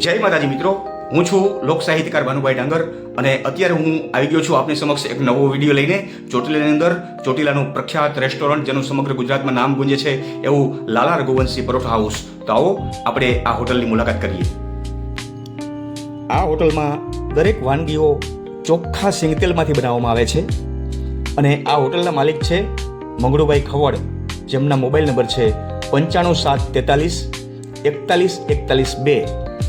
જય માતાજી મિત્રો. હું છું લોક સાહિત્યકાર ભાનુભાઈ ડાંગર અને અત્યારે હું આવી ગયો છું આપની સમક્ષ એક નવો વીડિયો લઈને. ચોટીલાની અંદર ચોટીલાનું પ્રખ્યાત રેસ્ટોરન્ટ જેનું સમગ્ર ગુજરાતમાં નામ ગુંજે છે એવું લાલા રઘુવંશી પરોઠા હાઉસ તો આવો, આપણે આ હોટલની મુલાકાત કરીએ. આ હોટલમાં દરેક વાનગીઓ ચોખ્ખા સિંગતેલમાંથી બનાવવામાં આવે છે અને આ હોટલના માલિક છે મંગળુભાઈ ખવડ, જેમના મોબાઈલ નંબર છે પંચાણું સાત તેતાલીસ એકતાલીસ એકતાલીસ બે.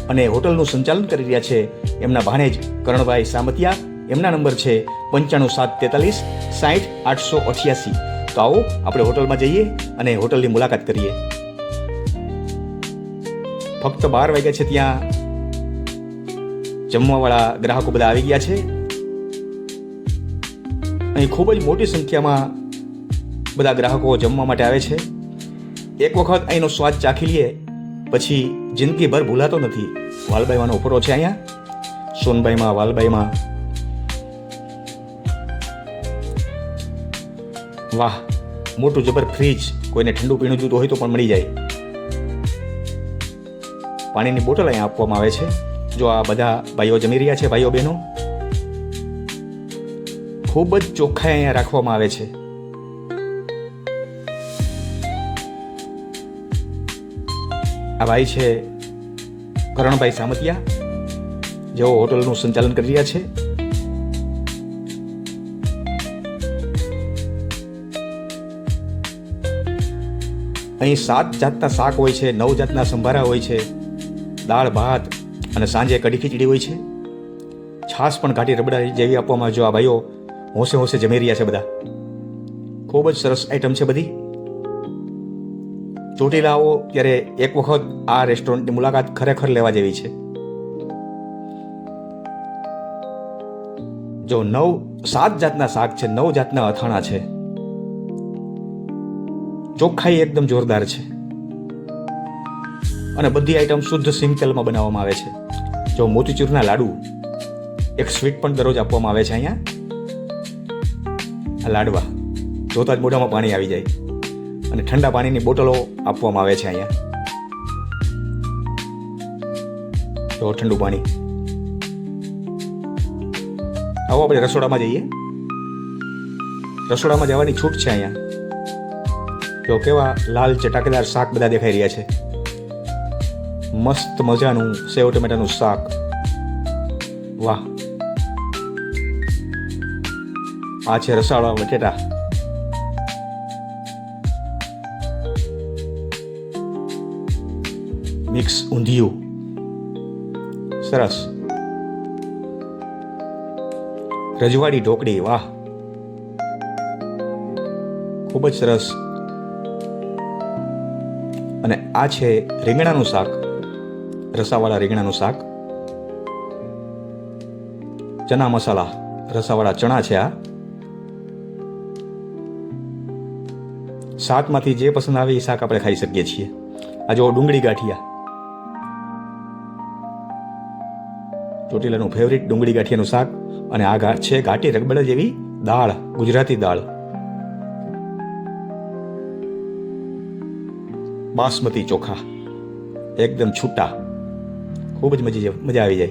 અને હોટલનું સંચાલન કરી રહ્યા છે એમના ભાણેજ કરણભાઈ સામતિયા. એમના નંબર છે પંચાણું સાત તેતાલીસ સાઠ આઠસો અઠ્યાસી. તો આવો આપણે હોટલમાં જઈએ અને હોટલની મુલાકાત કરીએ. ફક્ત બાર વાગ્યા છે ત્યાં. જમવાવાળા ગ્રાહકો બધા આવી ગયા છે. અહીં ખૂબ જ મોટી સંખ્યામાં બધા ગ્રાહકો જમવા માટે આવે છે. એક વખત અહીંનો સ્વાદ ચાખી લઈએ પછી જિંદગીભર ભૂલાતો નથી. વાલબાઈમાંનો ઉપરો છે અહીંયા. સોનબાઈમાં, વાલબાઈમાં. વાહ, મોટું જબર ફ્રીજ. કોઈને ઠંડુ પીણું જોતું હોય તો પણ મળી જાય. પાણીની બોટલ અહીંયા આપવામાં આવે છે. જો આ બધા ભાઈઓ જમી રહ્યા છે, ભાઈઓ બહેનો. ખૂબ જ ચોખ્ખાઈ અહીંયા રાખવામાં આવે છે. આ ભાઈ છે કરણભાઈ સામતિયા જેઓ હોટલનું સંચાલન કરી રહ્યા છે. અહીં સાત જાતના શાક હોય છે, નવ જાતના સંભારા હોય છે, દાળ, ભાત અને સાંજે કઢી ખીચડી હોય છે. છાશ પણ ઘાટી રબડા જેવી આપવામાં જો આ ભાઈઓ હોંશે હોંશે જમી રહ્યા છે બધા. ખૂબ જ સરસ આઈટમ છે બધી. ચોટીલા આવો ત્યારે એક વખત આ રેસ્ટોરન્ટની મુલાકાત ખરેખર લેવા જેવી છે. જો નવ સાત જાતના શાક છે, નવ જાતના અથાણા છે. ચોખ્ખાઈ એકદમ જોરદાર છે. અને બધી આઈટમ શુદ્ધ સિંગ તેલમાં બનાવવામાં આવે છે. જો મોતીચૂરના લાડુ, એક સ્વીટ પણ દરરોજ આપવામાં આવે છે અહીંયા. લાડવા જોતા જ મોઢામાં પાણી આવી જાય. અને ઠંડા પાણીની બોટલો આપવામાં આવે છે અહીંયા. તો ઠંડુ પાણી. આવો આપણે રસોડામાં જઈએ. રસોડામાં જવાની છૂટ છે અહીંયા. તો કેવા લાલ ચટાકેદાર શાક બધા દેખાઈ રહ્યા છે. મસ્ત મજાનું સેવ ટમેટાનું શાક. વાહ. આ છે રસાળા બટેટા મિક્સ ઊંધિયું સરસ રજવાડી ઢોકળી, વાહ. ખૂબ જ સરસ. અને આ છે રીંગણાનું શાક. રસાવાળા રીંગણાનું શાક. ચના મસાલા. રસાવાળા ચણા છે આ. શાકમાંથી જે પસંદ આવે એ શાક આપણે ખાઈ શકીએ છીએ. આ જો ડુંગળી ગાંઠિયા. ચોટીલાનું ફેવરિટ ડુંગળી ગાંઠિયાનું શાક અને આ છે ઘાટી રગબડા જેવી દાળ, ગુજરાતી દાળ. બાસમતી ચોખા. એકદમ છૂટા. ખૂબ જ મજી મજા આવી જાય.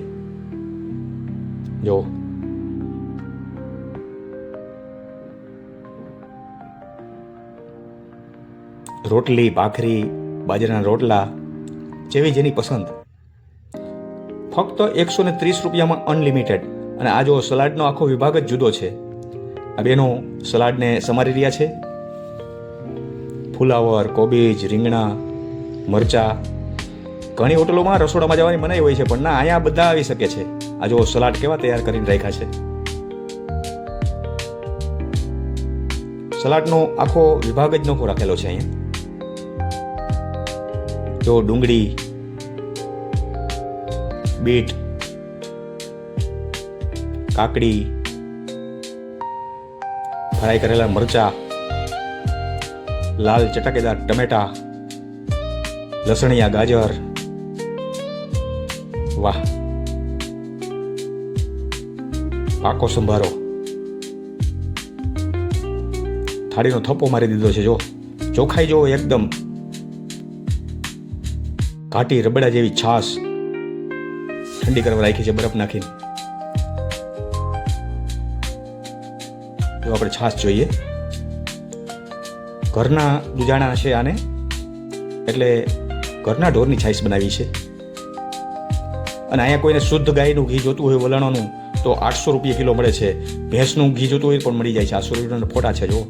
જો. રોટલી, ભાખરી, બાજરાના રોટલા, જેવી જેની પસંદ. ફક્ત એકસો ને ત્રીસ રૂપિયામાં અનલિમિટેડ અને આ જો સલાડનો આખો વિભાગ જ જુદો છે. આ બેનો સલાડને સમારી રહ્યા છે. ફુલાવર, કોબીજ, રીંગણા, મરચા, ઘણી હોટલોમાં રસોડામાં જવાની મનાઈ હોય છે, પણ ના, અહીંયા બધા આવી શકે છે. આ જો સલાડ કેવા તૈયાર કરીને રાખ્યા છે. સલાડનો આખો વિભાગ જ નોખો રાખેલો છે અહીંયા. જો ડુંગળી બીટ, કાકડી, ફ્રાય કરેલા મરચા, લાલ ચટાકેદાર ટમેટા, લસણિયા ગાજર. વાહ. પાકો સંભારો. થાળીનો થપ્પો મારી દીધો છે, જો. ચોખાઈ જો એકદમ. ઘાટી રબડા જેવી છાશ. ઠંડી કરવા રાખી છે, બરફ નાખીને. જો આપણે છાશ જોઈએ. ઘરના દુજાણા છે આને. એટલે ઘરના ઢોરની છાશ બનાવી છે. અને અહીંયા કોઈને શુદ્ધ ગાયનું ઘી જોતું હોય વલણોનું, તો આઠસો રૂપિયા કિલો મળે છે. ભેંસનું ઘી જોતું હોય પણ મળી જાય છે. આઠસો રૂપિયાના ફોટા છે જો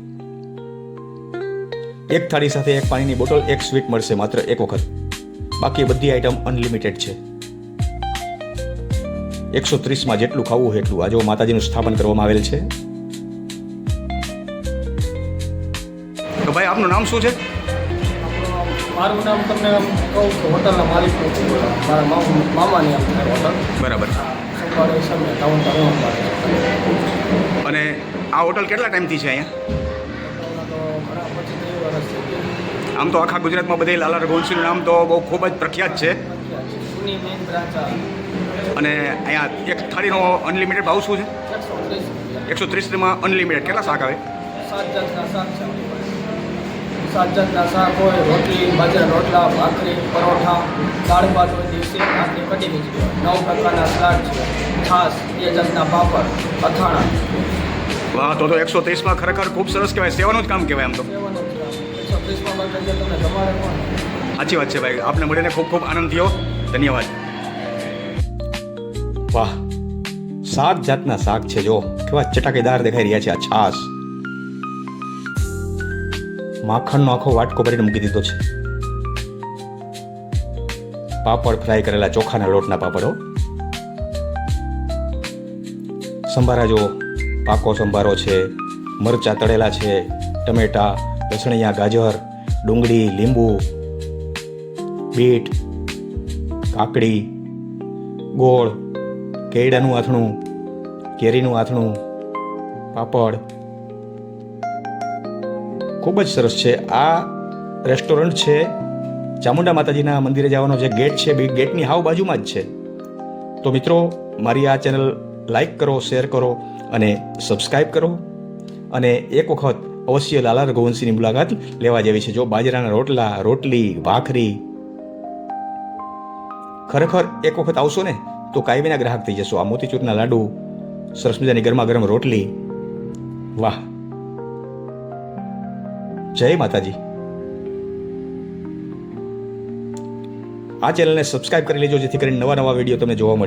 એક થાળી સાથે એક પાણીની બોટલ, એક સ્વીટ મળશે માત્ર એક વખત. બાકી બધી આઈટમ અનલિમિટેડ છે. એકસો ત્રીસમાં જેટલું ખાવું હોય એટલું. આજે માતાજીનું સ્થાપન કરવામાં આવેલ છે. તો ભાઈ આપનું નામ શું છે? મારું નામ તમને કહું તો હોટલના માલિક મારા મામા મામાની હોટલ. બરાબર. અને આ હોટલ કેટલા ટાઈમથી છે અહીંયા? આમ તો આખા ગુજરાતમાં બધે લાલા રઘુવંશીનું નામ તો બહુ ખૂબ જ પ્રખ્યાત છે. અને અહીંયા એક થાળીનો અનલિમિટેડ ભાવ શું છે? એકસો ત્રીસમાં અનલિમિટેડ કેટલા શાક આવે? સાત જાતના શાક. સાત જાતના શાક હોય રોટલી બાજરા રોટલા ભાખરી પરોઠા દાળ ભાત હોય દિવસે આપણી કઢી ખીચડી નવ પ્રકારના સલાડ છે. બે જાતના પાપડ અથાણા. વાહ તો તો એકસો ત્રીસમાં ખરેખર ખૂબ સરસ કહેવાય. સેવાનું જ કામ કહેવાય આમ તો. સાચી વાત છે ભાઈ. આપને મળીને ખૂબ ખૂબ આનંદ થયો. ધન્યવાદ. વાહ સાત જાતના શાક છે જો. કેવા ચટાકેદાર દેખાઈ રહ્યા છે આ છાસ માખણનો આખો વાટકો ભરીને મૂકી દીધો છે. પાપડ ફ્રાય કરેલા ચોખાના લોટના પાપડો સંભારા જો, પાકો સંભારો છે, મરચા તળેલા છે, ટમેટા, લસણિયા, ગાજર, ડુંગળી, લીંબુ બીટ કાકડી, ગોળ કેળાનું આથણું, કેરીનું આથણું, પાપડ. ખૂબ જ સરસ છે. આ રેસ્ટોરન્ટ છે ચામુંડા માતાજીના મંદિરે જવાનો જે ગેટ છે, બી ગેટની હાવ બાજુમાં જ છે. તો મિત્રો, મારી આ ચેનલ લાઈક કરો, શેર કરો અને સબસ્ક્રાઈબ કરો. અને એક વખત અવશ્ય લાલા રઘુવંશીની મુલાકાત લેવા જેવી છે. જો બાજરાના રોટલા, રોટલી, ભાખરી. ખરેખર એક વખત આવશો ને તો કાયમીના ગ્રાહક થઈ જશો. આ મોતીચૂરના લાડુ, સરસ મજાની ગરમા ગરમ રોટલી. વાહ. જય માતાજી. આ ચેનલને સબસ્ક્રાઇબ કરી લેજો, જેથી કરીને નવા નવા વીડિયો તમને જોવા મળે.